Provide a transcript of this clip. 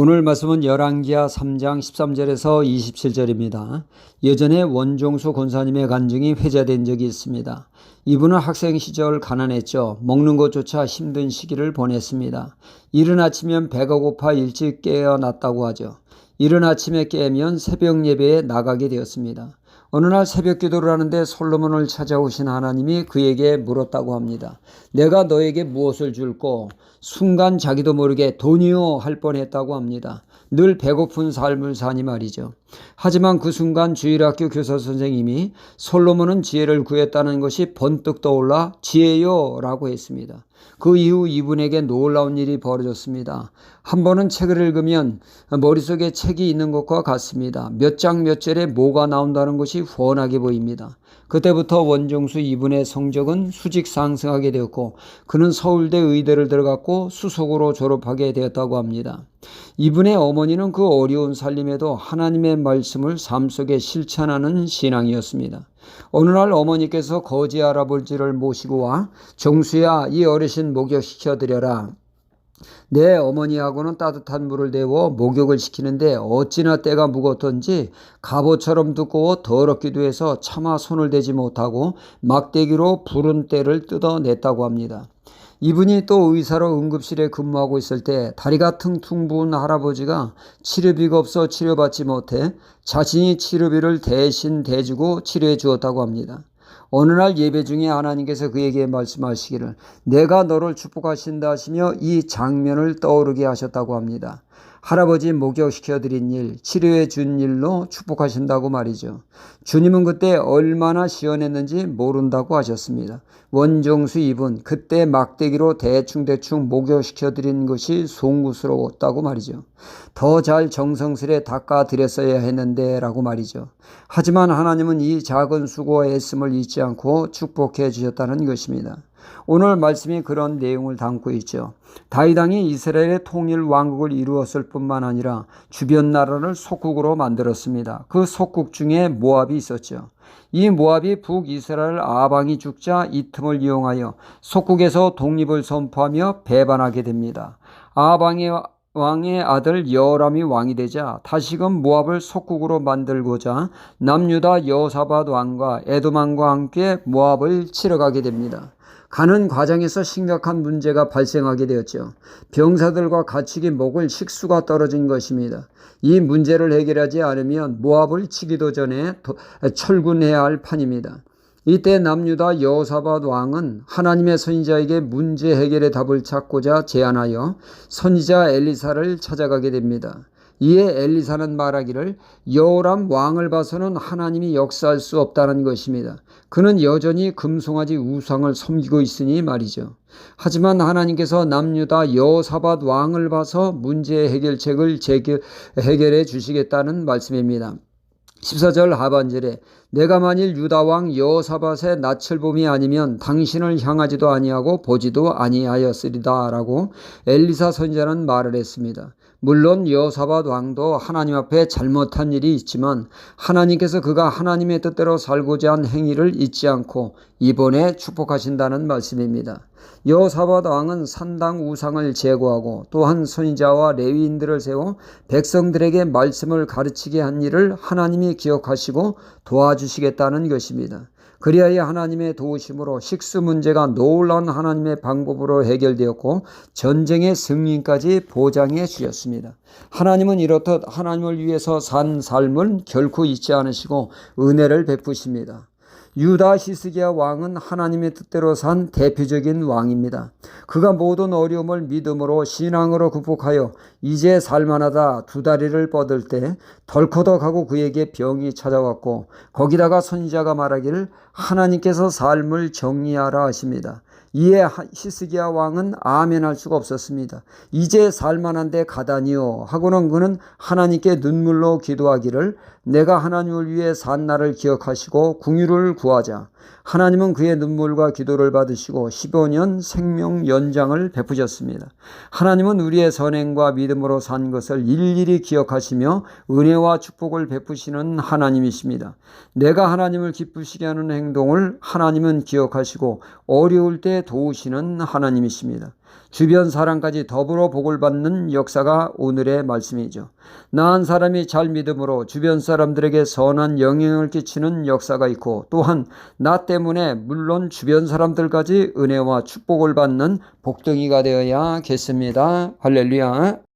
오늘 말씀은 열왕기하 3장 13절에서 27절입니다. 예전에 원종수 권사님의 간증이 회자된 적이 있습니다. 이분은 학생 시절 가난했죠. 먹는 것조차 힘든 시기를 보냈습니다. 이른 아침면 배가 고파 일찍 깨어났다고 하죠. 이른 아침에 깨면 새벽 예배에 나가게 되었습니다. 어느 날 새벽 기도를 하는데 솔로몬을 찾아오신 하나님이 그에게 물었다고 합니다. 내가 너에게 무엇을 줄고 순간 자기도 모르게 돈이요 할 뻔했다고 합니다. 늘 배고픈 삶을 사니 말이죠. 하지만 그 순간 주일학교 교사 선생님이 솔로몬은 지혜를 구했다는 것이 번뜩 떠올라 지혜요 라고 했습니다. 그 이후 이분에게 놀라운 일이 벌어졌습니다. 한 번은 책을 읽으면 머릿속에 책이 있는 것과 같습니다. 몇 장 몇 절에 뭐가 나온다는 것이 훤하게 보입니다. 그때부터 원종수 이분의 성적은 수직 상승하게 되었고 그는 서울대 의대를 들어갔고 수석으로 졸업하게 되었다고 합니다. 이분의 어머니는 그 어려운 살림에도 하나님의 말씀을 삶 속에 실천하는 신앙이었습니다. 어느 날 어머니께서 거지 할아버지를 모시고 와 정수야 이 어르신 목욕시켜 드려라. 내 어머니하고는 따뜻한 물을 데워 목욕을 시키는데 어찌나 때가 무겁던지 갑옷처럼 두꺼워 더럽기도 해서 차마 손을 대지 못하고 막대기로 부른 때를 뜯어냈다고 합니다. 이분이 또 의사로 응급실에 근무하고 있을 때 다리가 퉁퉁 부은 할아버지가 치료비가 없어 치료받지 못해 자신이 치료비를 대신 대주고 치료해 주었다고 합니다. 어느 날 예배 중에 하나님께서 그에게 말씀하시기를 내가 너를 축복하신다 하시며 이 장면을 떠오르게 하셨다고 합니다. 할아버지 목욕시켜 드린 일, 치료해 준 일로 축복하신다고 말이죠. 주님은 그때 얼마나 시원했는지 모른다고 하셨습니다. 원정수 이분 그때 막대기로 대충대충 목욕시켜 드린 것이 송구스러웠다고 말이죠. 더 잘 정성스레 닦아 드렸어야 했는데 라고 말이죠. 하지만 하나님은 이 작은 수고와 애씀을 잊지 않고 축복해 주셨다는 것입니다. 오늘 말씀이 그런 내용을 담고 있죠. 다이당이 이스라엘의 통일 왕국을 이루었을 뿐만 아니라 주변 나라를 속국으로 만들었습니다. 그 속국 중에 모압이 있었죠. 이 모압이 북이스라엘 아방이 죽자 이 틈을 이용하여 속국에서 독립을 선포하며 배반하게 됩니다. 아방의 왕의 아들 여람이 왕이 되자 다시금 모압을 속국으로 만들고자 남유다 여사밧 왕과 에돔 왕과 함께 모압을 치러 가게 됩니다. 가는 과정에서 심각한 문제가 발생하게 되었죠. 병사들과 가축이 먹을 식수가 떨어진 것입니다. 이 문제를 해결하지 않으면 모압을 치기도 전에 철군해야 할 판입니다. 이때 남유다 여호사밧 왕은 하나님의 선지자에게 문제 해결의 답을 찾고자 제안하여 선지자 엘리사를 찾아가게 됩니다. 이에 엘리사는 말하기를 여호람 왕을 봐서는 하나님이 역사할 수 없다는 것입니다. 그는 여전히 금송아지 우상을 섬기고 있으니 말이죠. 하지만 하나님께서 남유다 여호사밧 왕을 봐서 문제 해결책을 해결해 주시겠다는 말씀입니다. 14절 하반절에 내가 만일 유다왕 여호사밧의 낯을 봄이 아니면 당신을 향하지도 아니하고 보지도 아니하였으리다 라고 엘리사 선지자는 말을 했습니다. 물론 여호사밧 왕도 하나님 앞에 잘못한 일이 있지만 하나님께서 그가 하나님의 뜻대로 살고자 한 행위를 잊지 않고 이번에 축복하신다는 말씀입니다. 여호사밧 왕은 산당 우상을 제거하고 또한 선지자와 레위인들을 세워 백성들에게 말씀을 가르치게 한 일을 하나님이 기억하시고 도와주시겠다는 것입니다. 그리하여 하나님의 도우심으로 식수 문제가 놀라운 하나님의 방법으로 해결되었고 전쟁의 승리까지 보장해 주셨습니다. 하나님은 이렇듯 하나님을 위해서 산 삶을 결코 잊지 않으시고 은혜를 베푸십니다. 유다 히스기야 왕은 하나님의 뜻대로 산 대표적인 왕입니다. 그가 모든 어려움을 믿음으로 신앙으로 극복하여 이제 살만하다 두 다리를 뻗을 때 덜커덕하고 그에게 병이 찾아왔고 거기다가 선지자가 말하기를 하나님께서 삶을 정리하라 하십니다. 이에 히스기야 왕은 아멘할 수가 없었습니다. 이제 살만한데 가다니요 하고는 그는 하나님께 눈물로 기도하기를 내가 하나님을 위해 산 날을 기억하시고 궁유를 구하자. 하나님은 그의 눈물과 기도를 받으시고 15년 생명 연장을 베푸셨습니다. 하나님은 우리의 선행과 믿음으로 산 것을 일일이 기억하시며 은혜와 축복을 베푸시는 하나님이십니다. 내가 하나님을 기쁘시게 하는 행동을 하나님은 기억하시고 어려울 때 도우시는 하나님이십니다. 주변 사람까지 더불어 복을 받는 역사가 오늘의 말씀이죠. 나한 사람이 잘 믿음으로 주변 사람들에게 선한 영향을 끼치는 역사가 있고 또한 나 때문에 물론 주변 사람들까지 은혜와 축복을 받는 복덩이가 되어야겠습니다. 할렐루야.